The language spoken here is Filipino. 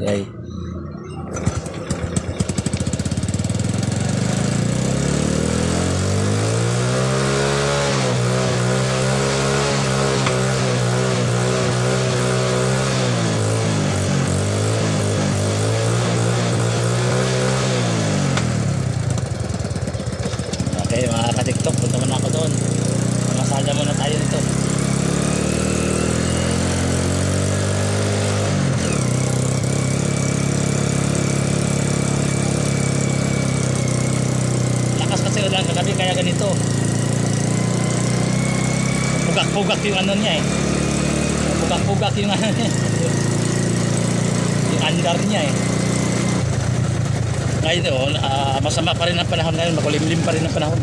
Yay. Okay, mga ka-tiktok, punta muna ako doon. Ulan kagabi kaya ganito. Pugak-pugak yung ano niya eh. Pugak-pugak yung ano niya. Yung andar niya eh. Ngayon oh, ah, masama pa rin ang panahon ngayon, makulimlim pa rin ang panahon.